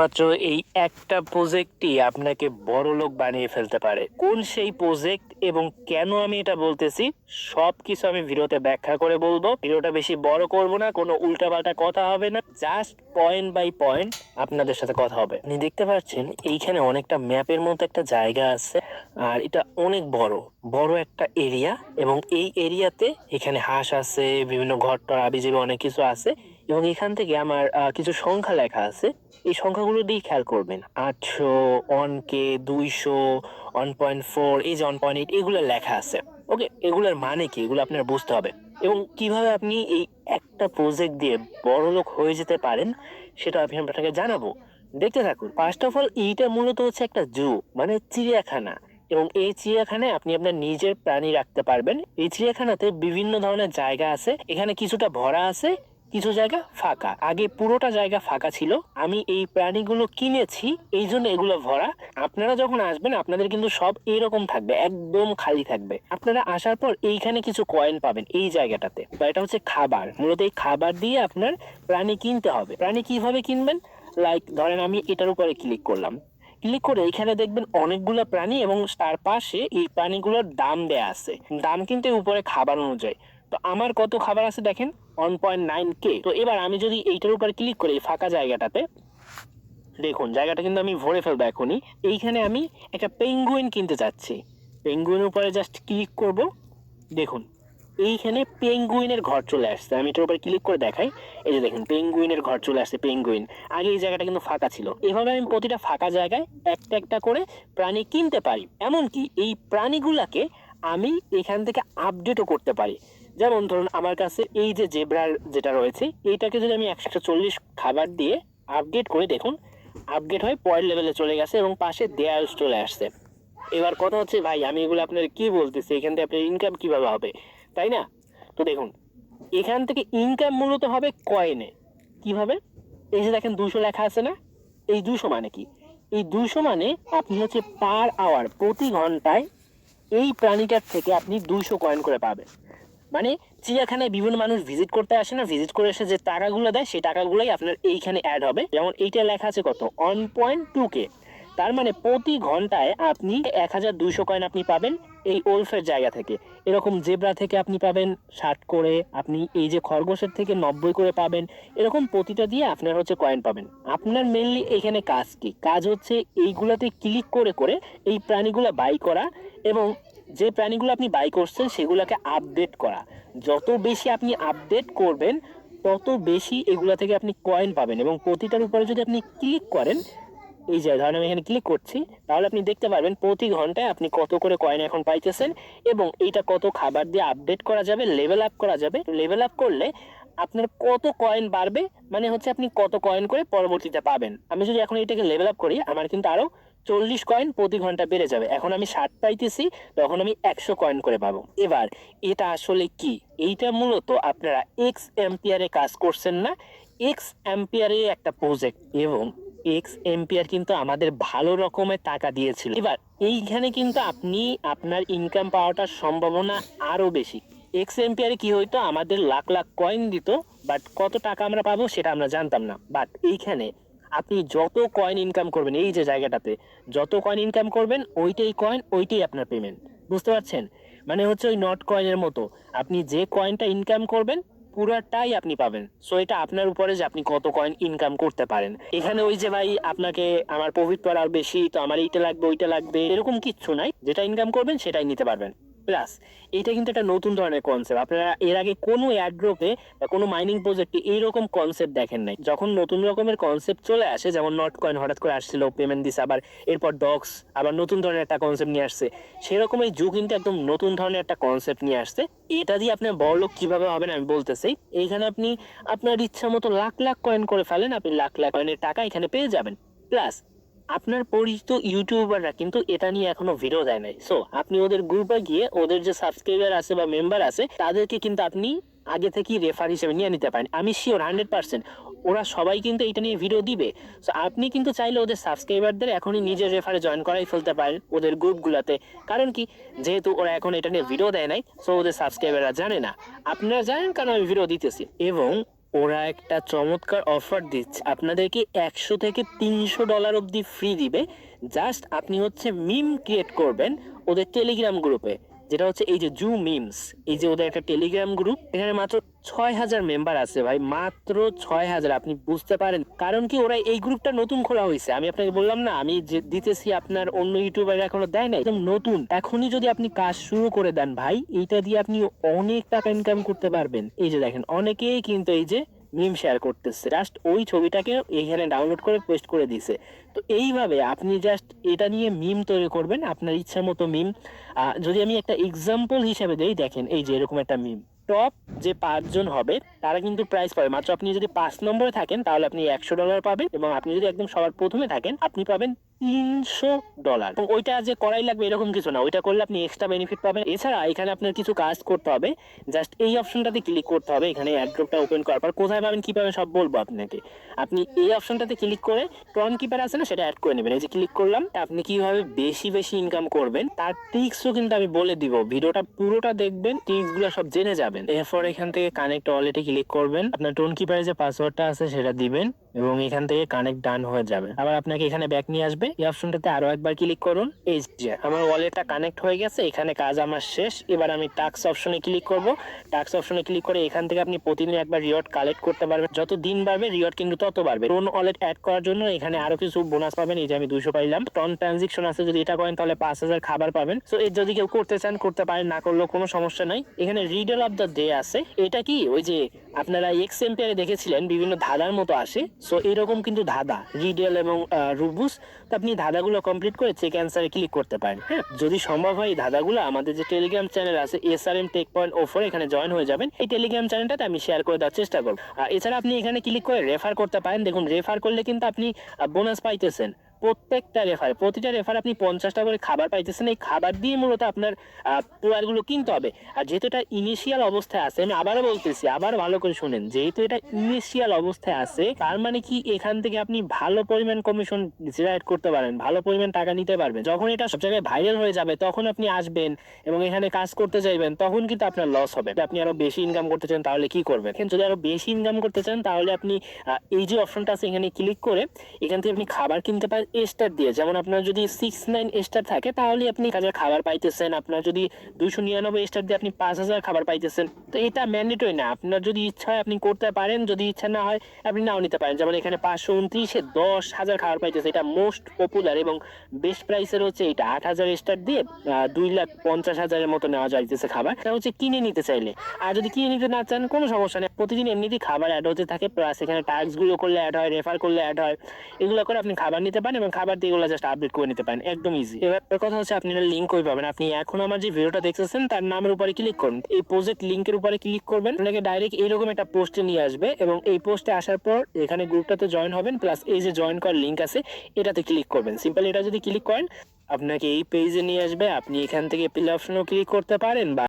মাত্র এই একটা প্রজেক্টই আপনাকে বড় লোক বানিয়ে ফেলতে পারে। কোন সেই প্রজেক্ট এবং কেন আমি এটা বলতেছি সব কিছু আমি ভিডিওতে ব্যাখ্যা করে বলব। ভিডিওটা বেশি বড় করব না, কোনো উল্টাপাল্টা কথা হবে না। জাস্ট পয়েন্ট বাই পয়েন্ট আপনাদের সাথে কথা হবে। আপনি দেখতে পাচ্ছেন, এইখানে অনেকটা ম্যাপের মতো একটা জায়গা আছে, আর এটা অনেক বড়। বড় একটা এরিয়া এবং এই এরিয়াতে এখানে হাঁস আছে, বিভিন্ন ঘরটর আবিজেবি অনেক কিছু আছে। এবং এখান থেকে আমার কিছু সংখ্যা লেখা আছে। এই সংখ্যাগুলো দিয়ে খেয়াল করবেন। আটশো ওয়ান কে দুইশো, ওয়ান পয়েন্ট ফোর, এই যে ওয়ান পয়েন্ট এইট, এগুলো লেখা আছে। ওকে? এগুলোর মানে কি? এগুলো আপনার বুঝতে হবে। এবং কীভাবে আপনি এই একটা প্রজেক্ট দিয়ে বড় লোক হয়ে যেতে পারেন, সেটা আমি আপনাকে জানাব। দেখতে থাকুন ফার্স্ট অফ অল এইটা মূলত হচ্ছে একটা জু মানে চিড়িয়াখানা। এবং এই চিড়িয়াখানায় আপনি আপনার নিজের প্রাণী রাখতে পারবেন। এই চিড়িয়াখানাতে বিভিন্ন ধরনের জায়গা আছে। এখানে কিছুটা ভরা আছে কিছু জায়গা ফাঁকা। আগে পুরোটা জায়গা ফাঁকা ছিল। আমি এই প্রাণীগুলো কিনেছি, এই জন্য এগুলো ভরা। আপনারা যখন আসবেন, আপনাদের কিন্তু সব এরকম থাকবে, একদম খালি থাকবে। আপনারা আসার পর এইখানে কিছু কয়েন পাবেন, এই জায়গাটাতে। বা এটা হচ্ছে খাবার। মূলত এই খাবার দিয়ে আপনার প্রাণী কিনতে হবে। প্রাণী কীভাবে কিনবেন? লাইক ধরেন আমি এটার উপরে ক্লিক করলাম। ক্লিক করে এখানে দেখবেন অনেকগুলো প্রাণী এবং তার পাশে এই প্রাণীগুলোর দাম দেয়া আছে। দাম কিন্তু উপরে খাবার অনুযায়ী। তো আমার কত খাবার আছে দেখেন? ওয়ান পয়েন্ট নাইন কে তো এবার আমি যদি এইটার উপর ক্লিক করি ফাঁকা জায়গাটাতে, দেখুন, জায়গাটা কিন্তু আমি ভরে ফেলব এখনই। এইখানে আমি একটা পেঙ্গুইন কিনতে চাচ্ছি। পেঙ্গুইনের উপরে জাস্ট ক্লিক করব। দেখুন, এইখানে পেঙ্গুইনের ঘর চলে আসছে। আমি এটার উপরে ক্লিক করে দেখাই। এই যে দেখুন পেঙ্গুইনের ঘর চলে আসছে পেঙ্গুইন আগে এই জায়গাটা কিন্তু ফাঁকা ছিল। এভাবে আমি প্রতিটা ফাঁকা জায়গায় একটা একটা করে প্রাণী কিনতে পারি। এমনকি এই প্রাণীগুলাকে আমি এখান থেকে আপডেটও করতে পারি। যেমন ধরুন আমার কাছে এই যে জেব্রার যেটা রয়েছে, এইটাকে যদি আমি একশো চল্লিশ খাবার দিয়ে আপডেট করে দেখুন আপডেট হয়ে পয়েন্ট লেভেলে চলে গেছে এবং পাশে দেয়াল চলে আসছে। এবার কথা হচ্ছে, ভাই, আমি এগুলো আপনার কি বলতেছি? এখান থেকে আপনার ইনকাম কীভাবে হবে? তাই না? তো দেখুন, এখান থেকে ইনকাম মূলত হবে কয়েনে কীভাবে? এই যে দেখেন দুশো লেখা আছে না? এই দুশো মানে কি? এই দুশো মানে আপনি হচ্ছে পার আওয়ার প্রতি ঘন্টায় এই প্রাণীটার থেকে আপনি দুশো কয়েন করে পাবেন। মানে চিড়িয়াখানায় বিভিন্ন মানুষ ভিজিট করতে আসে না ভিজিট করে এসে যে টাকাগুলো দেয়, সেই টাকাগুলোই আপনার এইখানে অ্যাড হবে। যেমন এইটা লেখা আছে কত? ওয়ান পয়েন্ট টু কে তার মানে প্রতি ঘন্টায় আপনি এক হাজার দুইশো কয়েন আপনি পাবেন এই ওলফের জায়গা থেকে। এরকম জেব্রা থেকে আপনি পাবেন ষাট করে, আপনি এই যে খরগোশের থেকে নব্বই করে পাবেন, এরকম প্রতিটা দিয়ে আপনার হচ্ছে কয়েন পাবেন। আপনার মেনলি এখানে কাজ কি? কাজ হচ্ছে এইগুলাতে ক্লিক করে করে এই প্রাণীগুলো বাই করা এবং যে প্রাণীগুলো আপনি বাই করছেন, সেগুলোকে আপডেট করা। যত বেশি আপনি আপডেট করবেন, তত বেশি এগুলা থেকে আপনি কয়েন পাবেন এবং প্রতিটার উপরে যদি আপনি ক্লিক করেন, এই যে ধরেন আমি এখানে ক্লিক করছি, তাহলে আপনি দেখতে পারবেন প্রতি ঘন্টায় আপনি কত করে কয়েন এখন পাইতেছেন এবং এইটা কত খাবার দিয়ে আপডেট করা যাবে লেভেল আপ করা যাবে। লেভেল আপ করলে আপনার কত কয়েন বাড়বে মানে হচ্ছে আপনি কত কয়েন করে পরবর্তীতে পাবেন। আমি যদি এখন এটাকে লেভেল আপ করি, আমার কিন্তু আরও চল্লিশ কয়েন প্রতি ঘণ্টা বেড়ে যাবে। এখন আমি ষাট পাইতেছি, তখন আমি একশো কয়েন করে পাবো। এবার, এটা আসলে কি? এইটা মূলত আপনারা এক্স এম্পিয়ারে কাজ করছেন না। এক্স এম্পিয়ারে একটা প্রজেক্ট এবং এক্স এম্পিয়ার কিন্তু আমাদের ভালো রকমের টাকা দিয়েছিল। এবার, এইখানে কিন্তু আপনি, আপনার ইনকাম পাওয়াটার সম্ভাবনা আরও বেশি। এক্স এম্পিয়ারে কি হইতো? আমাদের লাখ লাখ কয়েন দিত বাট কত টাকা আমরা পাবো সেটা আমরা জানতাম না। বাট এইখানে আপনি যত কয়েন ইনকাম করবেন, এই যে জায়গাটাতে, যত কয়েন ইনকাম করবেন, ওইটাই কয়েন ওইটাই আপনার পেমেন্ট বুঝতে পারছেন? মানে হচ্ছে ওই নট কয়েনের মতো। আপনি যে কয়েনটা ইনকাম করবেন, পুরাটাই আপনি পাবেন। সো এটা আপনার উপরে যে আপনি কত কয়েন ইনকাম করতে পারেন। এখানে ওই যে ভাই, আপনাকে আমার প্রফিট পাওয়ার আর বেশি, তো আমার এইটা লাগবে, ওইটা লাগবে, এরকম কিচ্ছু নাই। যেটা ইনকাম করবেন, সেটাই নিতে পারবেন। প্লাস এটা কিন্তু একটা নতুন ধরনের কনসেপ্ট আপনারা এর আগে কোনো অ্যাড্রপে বা কোনো মাইনিং প্রজেক্টে এইরকম কনসেপ্ট দেখেন নাই। যখন নতুন রকমের কনসেপ্ট চলে আসে, যেমন নট কয়েন হঠাৎ করে আসছিল পেমেন্ট দিছে, আবার এরপর ডক্স আবার নতুন ধরনের একটা কনসেপ্ট নিয়ে আসছে। সেরকম এই যুগ কিন্তু একদম নতুন ধরনের একটা কনসেপ্ট নিয়ে আসছে। এটা দিয়ে আপনার বড় লোক কীভাবে হবেন আমি বলতেছি। এইখানে আপনি আপনার ইচ্ছা মতো লাখ লাখ কয়েন করে ফেলেন, আপনি লাখ লাখ কয়েনের টাকা এখানে পেয়ে যাবেন। প্লাস আপনার পরিচিত ইউটিউবাররা কিন্তু এটা নিয়ে এখনও ভিডিও দেয় নাই। সো আপনি ওদের গ্রুপে গিয়ে, ওদের যে সাবস্ক্রাইবার আছে বা মেম্বার আছে, তাদেরকে কিন্তু আপনি আগে থেকেই রেফার হিসেবে নিয়ে নিতে পারেন। আমি শিওর হান্ড্রেড পার্সেন্ট ওরা সবাই কিন্তু এটা নিয়ে ভিডিও দিবে। সো আপনি কিন্তু চাইলে ওদের সাবস্ক্রাইবারদের এখনই নিজের রেফারে জয়েন করাই ফেলতে পারেন ওদের গ্রুপগুলোতে কারণ কি? যেহেতু ওরা এখন এটা নিয়ে ভিডিও দেয় নাই সো ওদের সাবস্ক্রাইবাররা জানে না। আপনারা জানেন কারণ আমি ভিডিও দিতেছি? এবং ওরা একটা চমৎকার অফার দিচ্ছে। আপনাদেরকে একশো থেকে তিনশো ডলার অবধি ফ্রি দিবে। জাস্ট আপনি হচ্ছে মিম ক্রিয়েট করবেন ওদের টেলিগ্রাম গ্রুপে যেটা হচ্ছে এই যে জু মিমস এই যে ওদের একটা টেলিগ্রাম গ্রুপ এখানে মাত্র ছয় হাজার মেম্বার আছে ভাই, মাত্র ছয় হাজার আপনি বুঝতে পারেন। কারণ কি ওরা এই গ্রুপটা নতুন খোলা হয়েছে। আমি আপনাকে বললাম না, আমি যে দিতেছি আপনার অন্য ইউটিউবার এখনও দেয় না একদম নতুন। এখনই যদি আপনি কাজ শুরু করে দেন ভাই, এইটা দিয়ে আপনি অনেক টাকা ইনকাম করতে পারবেন। এই যে দেখেন, অনেকেই কিন্তু এই যে মিম শেয়ার করতেছে। জাস্ট ওই ছবিটাকে এইখানে ডাউনলোড করে পোস্ট করে দিছে। তো এইভাবে আপনি জাস্ট এটা নিয়ে মিম তৈরি করবেন, আপনার ইচ্ছা মতো মিম যদি আমি একটা এক্সাম্পল হিসেবে দেই, দেখেন এই যে এরকম একটা মিম টপ যে পাঁচজন হবে, তারা কিন্তু প্রাইস পাবে। মাত্র আপনি যদি পাঁচ নম্বরে থাকেন, তাহলে আপনি একশো ডলার পাবেন এবং আপনি যদি একদম সবার প্রথমে থাকেন, আপনি পাবেন তিনশো ডলার। ওইটা যে করাই লাগবে এরকম কিছু না, ওইটা করলে আপনি এক্সট্রা বেনিফিট পাবেন। এছাড়া এখানে আপনার কিছু কাজ করতে হবে। জাস্ট এই অপশনটাতে ক্লিক করতে হবে। এখানে অ্যাড্রপটা ওপেন করার পর কোথায় পাবেন, কি পাবেন সব বলব আপনাকে। আপনি এই অপশনটাতে ক্লিক করে টন কিপার আছে না, সেটা অ্যাড করে নেবেন। এই যে ক্লিক করলাম আপনি কীভাবে বেশি বেশি ইনকাম করবেন, তার ট্রিক্সও কিন্তু আমি বলে দিব। ভিডিওটা পুরোটা দেখবেন ট্রিক্সগুলো সব জেনে যাবেন। এরপর এখান থেকে কানেক্ট ওয়ালেটে ক্লিক করবেন। আপনার টোন কিপারে যে পাসওয়ার্ডটা আছে, সেটা দিবেন এবং এখান থেকে কানেক্ট ডান হয়ে যাবে। আবার আপনাকে এখানে ব্যাক নিয়ে আসবে। এই অপশনটাতে আরও একবার ক্লিক করুন। এই যে, আমার ওয়ালেটটা কানেক্ট হয়ে গেছে, এখানে কাজ আমার শেষ। এবার আমি টাক্স অপশনে ক্লিক করব। টাক্স অপশনে ক্লিক করে এখান থেকে আপনি প্রতিদিন একবার রিওয়ার্ড কালেক্ট করতে পারবেন। যত দিন বাড়বে, রিওয়ার্ড কিন্তু তত বাড়বে। টোন ওয়ালেট অ্যাড করার জন্য এখানে আরও কিছু বোনাস পাবেন। এই যে আমি দুশো পাইলাম। টন ট্রানজেকশন আছে, যদি এটা করেন তাহলে পাঁচ হাজার খাবার পাবেন। সো এর যদি কেউ করতে চান, করতে পারেন, না করলেও কোনো সমস্যা নাই। এখানে রিডার অফ দ্য ডে আছে। এটা কি? ওই যে আপনারা এক্স এম্পিয়ারে দেখেছিলেন, বিভিন্ন ধাঁধার মতো আসে। সো এরকম কিন্তু ধাঁধা রিডেল এবং রুবুস তো আপনি ধাঁধাগুলো কমপ্লিট করে চেক অ্যান্সারে ক্লিক করতে পারেন হ্যাঁ? যদি সম্ভব হয় এই ধাঁধাগুলো, আমাদের যে টেলিগ্রাম চ্যানেল আছে S R M tech point O four এখানে জয়েন হয়ে যাবেন। এই টেলিগ্রাম চ্যানেলটাতে আমি শেয়ার করে দেওয়ার চেষ্টা করব। আর এছাড়া আপনি এখানে ক্লিক করে রেফার করতে পারেন। দেখুন রেফার করলে কিন্তু আপনি বোনাস পাইতেছেন। প্রত্যেকটা রেফার প্রতিটা রেফার আপনি পঞ্চাশটা করে খাবার পাইতেছেন, এই খাবার দিয়ে মূলত আপনার প্রোয়ারগুলো কিনতে হবে। আর যেহেতু এটা ইনিশিয়াল অবস্থায় আছে, আমি আবারও বলতেছি, আবার ভালো করে শুনেন, যেহেতু এটা ইনিশিয়াল অবস্থায় আছে, তার মানে কি এখান থেকে আপনি ভালো পরিমাণ কমিশন জেনারেট করতে পারেন, ভালো পরিমাণ টাকা নিতে পারবেন। যখন এটা সব জায়গায় ভাইরাল হয়ে যাবে, তখন আপনি আসবেন এবং এখানে কাজ করতে চাইবেন তখন কিন্তু আপনার লস হবে। আপনি আরও বেশি ইনকাম করতে চান, তাহলে কি করবেন? যদি আরও বেশি ইনকাম করতে চান, তাহলে আপনি এই যে অপশনটা আছে, এখানে ক্লিক করে, এখান থেকে আপনি খাবার কিনতে পারেন স্টার দিয়ে, যেমন আপনার যদি সিক্স নাইন স্টার থাকে, তাহলে আপনি হাজার খাবার পাইতেছেন। আপনার যদি দুশো নিরানব্বই স্টার দিয়ে আপনি পাঁচ হাজার খাবার পাইতেছেন, তো এটা ম্যান্ডেটরি না। আপনার যদি ইচ্ছা হয় আপনি করতে পারেন, যদি ইচ্ছা না হয় আপনি নাও নিতে পারেন। যেমন এখানে পাঁচশো উনত্রিশে দশ হাজার খাবার পাইতেছে, এটা মোস্ট পপুলার এবং বেস্ট প্রাইসের হচ্ছে এটা। আট হাজার স্টার দিয়ে দুই লাখ পঞ্চাশ হাজারের মতো নেওয়া যাইতেছে খাবার। এটা হচ্ছে কিনে নিতে চাইলে। আর যদি কিনে নিতে না চান, কোনো সমস্যা নেই। প্রতিদিন এমনিতেই খাবার অ্যাড হতে থাকে প্লাস এখানে টাস্কগুলো করলে অ্যাড হয় রেফার করলে অ্যাড হয়। এগুলো করে আপনি খাবার নিতে পারেন এবং খাবার দিয়ে এগুলো জাস্ট আপডেট করে নিতে পারেন, একদম ইজি এবার কথা হচ্ছে আপনি লিঙ্ক কই পাবেন। আপনি এখন আমার যে ভিডিওটা দেখতেছেন, তার নামের উপরে ক্লিক করুন। এই প্রজেক্ট লিঙ্কের উপরে ক্লিক করবেন। আপনাকে ডাইরেক্ট এরকম একটা পোস্টে নিয়ে আসবে এবং এই পোস্টে আসার পর এখানে গ্রুপটাতে জয়েন হবেন প্লাস এই যে জয়েন করার লিঙ্ক আছে, এটাতে ক্লিক করবেন। সিম্পল এটা যদি ক্লিক করেন, আপনাকে এই পেজে নিয়ে আসবে। আপনি এখান থেকে প্লে অপশনও ক্লিক করতে পারেন বা